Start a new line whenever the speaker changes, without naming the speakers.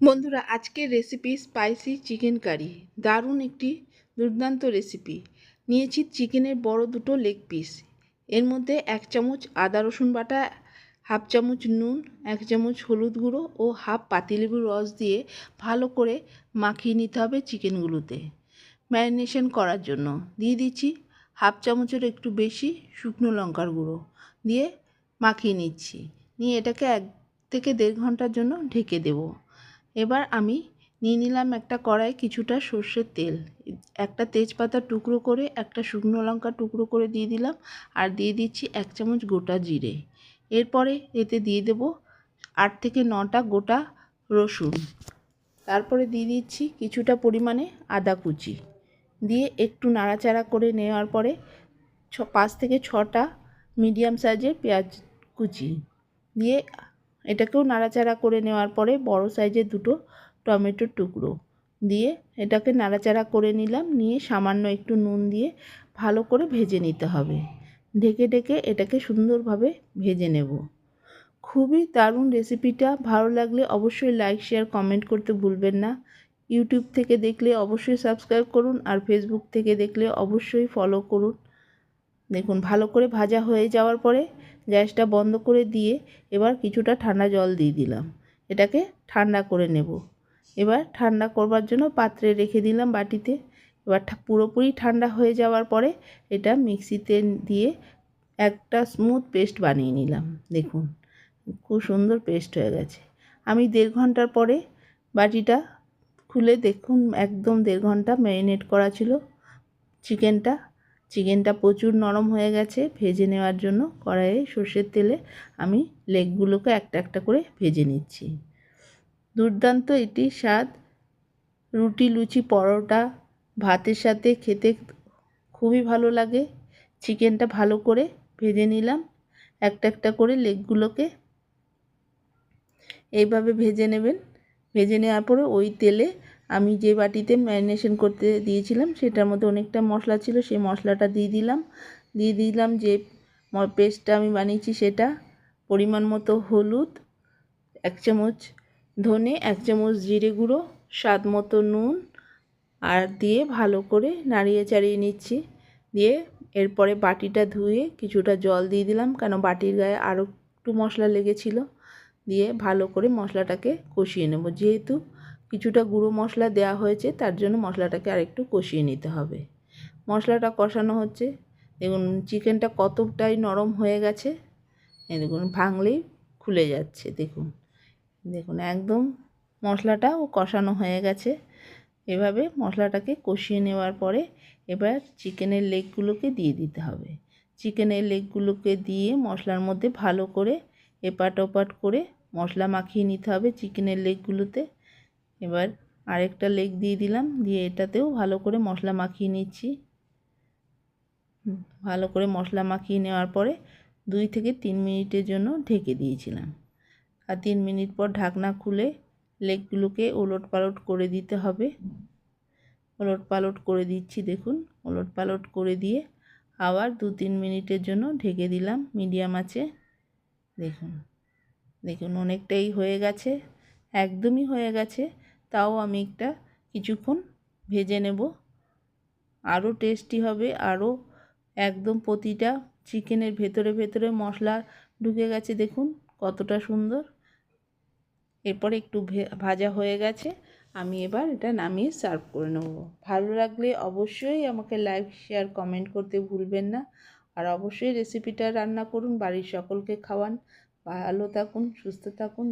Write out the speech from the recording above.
বন্ধুরা, আজকের recipe spicy chicken curry দারুণ একটি দুর্দান্ত রেসিপি নিয়েছি চিকেনের বড় দুটো লেগ পিস এর মধ্যে এক চামচ আদা রসুন বাটা, হাফ চামচ নুন, এক চামচ হলুদ গুঁড়ো ও হাফ পাতিলেবুর রস দিয়ে ভালো করে মাখিয়ে নিতে হবে চিকেনগুলোতে ম্যারিনেশন করার জন্য। দিয়ে দিচ্ছি হাফ চামচের একটু বেশি শুকনো লঙ্কার গুঁড়ো দিয়ে মাখিয়ে নিচ্ছি। নিয়ে এটাকে এক থেকে দেড় ঘণ্টার জন্য ঢেকে দেবো। এবার আমি নিয়ে নিলাম একটা কড়াই কিছুটা সর্ষের তেল। একটা তেজপাতা টুকরো করে, একটা শুকনো লঙ্কা টুকরো করে দিয়ে দিলাম আর দিয়ে দিচ্ছি এক চামচ গোটা জিরে। এরপরে এতে দিয়ে দেব আট থেকে নটা গোটা রসুন। তারপরে দিয়ে দিচ্ছি কিছুটা পরিমাণে আদা কুচি। দিয়ে একটু নাড়াচাড়া করে নেওয়ার পরে ছ পাঁচ থেকে ছটা মিডিয়াম সাইজের পেঁয়াজ কুচি। দিয়ে এটাকেও নাড়াচাড়া করে নেওয়ার পরে বড় সাইজের দুটো টমেটোর টুকরো দিয়ে এটাকে নাড়াচাড়া করে নিলাম, নিয়ে সামান্য একটু নুন দিয়ে ভালো করে ভেজে নিতে হবে। ঢেকে ঢেকে এটাকে সুন্দরভাবে ভেজে নেব। খুবই দারুণ রেসিপিটা। ভালো লাগলে অবশ্যই লাইক, শেয়ার, কমেন্ট করতে ভুলবেন না। ইউটিউব থেকে দেখলে অবশ্যই সাবস্ক্রাইব করুন আর ফেসবুক থেকে দেখলে অবশ্যই ফলো করুন। দেখুন, ভালো করে ভাজা হয়ে যাওয়ার পরে গ্যাসটা বন্ধ করে দিয়ে এবার কিছুটা ঠান্ডা জল দিয়ে দিলাম। এটাকে ঠান্ডা করে নেব। এবার ঠান্ডা করবার জন্য পাত্রে রেখে দিলাম বাটিতে। এবার পুরোপুরি ঠান্ডা হয়ে যাওয়ার পরে এটা মিক্সিতে দিয়ে একটা স্মুথ পেস্ট বানিয়ে নিলাম। দেখুন, খুব সুন্দর পেস্ট হয়ে গেছে। আমি দেড় ঘণ্টার পরে বাটিটা খুলে দেখুন, একদম দেড় ঘণ্টা ম্যারিনেট করা ছিল। চিকেনটা চিকেনটা প্রচুর নরম হয়ে গেছে, ভেজে নেওয়ার জন্য কড়াইয়ে সর্ষের তেলে আমি লেগগুলোকে একটা একটা করে ভেজে নিচ্ছি। দুর্দান্ত এটি স্বাদ। রুটি, লুচি, পরোটা, ভাতের সাথে খেতে খুবই ভালো লাগে। চিকেনটা ভালো করে ভেজে নিলাম, একটা একটা করে লেগগুলোকে। এইভাবে ভেজে নেবেন। ভেজে নেওয়ার পরে ওই তেলে আমি যে বাটিতে ম্যারিনেশন করতে দিয়েছিলাম, সেটার মধ্যে অনেকটা মশলা ছিল, সেই মশলাটা দিয়ে দিলাম। দিয়ে দিলাম যে পেস্টটা আমি বানিয়েছি সেটা পরিমাণ মতো হলুদ, এক চামচ ধনে, এক চামচ জিরে গুঁড়ো, স্বাদ মতো নুন আর দিয়ে ভালো করে নাড়িয়ে চাড়িয়ে নিচ্ছি। দিয়ে এরপরে বাটিটা ধুয়ে কিছুটা জল দিয়ে দিলাম, কেন বাটির গায়ে আরও একটু মশলা লেগেছিলো। দিয়ে ভালো করে মশলাটাকে কষিয়ে নেব। যেহেতু কিছুটা গুঁড়ো মশলা দেওয়া হয়েছে, তার জন্য মশলাটাকে আরেকটু কষিয়ে নিতে হবে। মশলাটা কষানো হচ্ছে। দেখুন, চিকেনটা কতটাই নরম হয়ে গেছে। দেখুন ভাঙলেই খুলে যাচ্ছে, দেখুন। দেখুন, একদম মশলাটাও কষানো হয়ে গেছে। এভাবে মশলাটাকে কষিয়ে নেওয়ার পরে এবার চিকেনের লেগগুলোকে দিয়ে দিতে হবে। চিকেনের লেগগুলোকে দিয়ে মশলার মধ্যে ভালো করে এপাট ওপাট করে মশলা মাখিয়ে নিতে হবে চিকেনের লেগগুলোতে এবার আরেকটা লেগ দিয়ে দিলাম, দিয়ে এটাতেও ভালো করে মশলা মাখিয়ে নিচ্ছি। ভালো করে মশলা মাখিয়ে নেওয়ার পরে দুই থেকে তিন মিনিটের জন্য ঢেকে দিয়েছিলাম। আর তিন মিনিট পর ঢাকনা খুলে লেগগুলোকে ওলট পালট করে দিতে হবে। ওলট পালট করে দিচ্ছি, দেখুন ওলট পালট করে দিয়ে আবার দু তিন মিনিটের জন্য ঢেকে দিলাম মিডিয়াম আছে দেখুন দেখুন অনেকটাই হয়ে গেছে, একদমই হয়ে গেছে। তাও আমি একটা কিছুক্ষণ ভেজে নেব। আরও টেস্টি হবে, আরও একদম প্রতিটা চিকেনের ভেতরে ভেতরে মশলা ঢুকে গেছে, দেখুন কতটা সুন্দর। এরপর একটু ভাজা হয়ে গেছে, আমি এবার এটা নামিয়ে সার্ভ করে নেব। ভালো লাগলে অবশ্যই আমাকে লাইক, শেয়ার, কমেন্ট করতে ভুলবেন না। আর অবশ্যই রেসিপিটা রান্না করুন বাড়ির সকলকে খাওয়ান। ভালো থাকুন সুস্থ থাকুন।